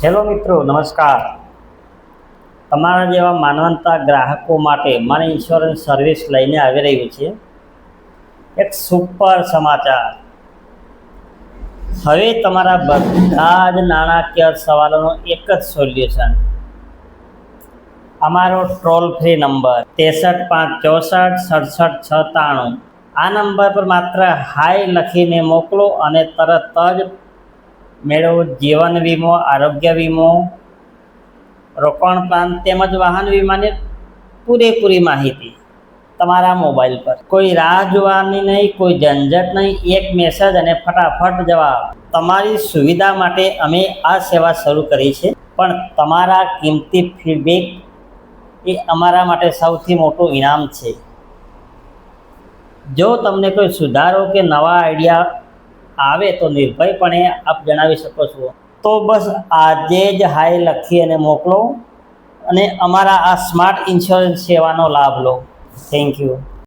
Hello મિત્રો, નમસ્કાર. તમારા જેવા માનવંતા ગ્રાહકો માટે મને ઇન્સ્યોરન્સ સર્વિસ લઈને આવી રહ્યું છે. એક સુપર સમાચાર. હવે તમારા બધા જ નાણાકીય સવાલોનો એક જ સોલ્યુશન અમારો ટોલ ફ્રી નંબર ત્રેસઠ પાંચ ચોસઠ સડસઠ છ ત્રાણું. આ નંબર પર માત્ર હાય લખીને મોકલો અને તરત જ મેળવો, જીવન વીમો, આરોગ્ય વીમો, રોકાણ પ્લાન તેમજ વાહન વીમાની પૂરેપૂરી માહિતી તમારા મોબાઈલ પર. કોઈ રાહ જોવાની નહીં, કોઈ ઝંઝટ નહીં, એક મેસેજ અને ફટાફટ જવાબ. તમારી સુવિધા માટે અમે આ સેવા શરૂ કરી છે, પણ તમારા કિંમતી ફીડબેક એ અમારા માટે સૌથી મોટું ઇનામ છે. જો તમને કોઈ સુધારો કે નવા આઈડિયા આવે તો નિર્ભયપણે આપ જણાવી શકો છો. તો બસ આજે જ હાય લખી અને મોકલો અને અમારા આ સ્માર્ટ ઇન્સ્યોરન્સ સેવાનો લાભ લો. Thank you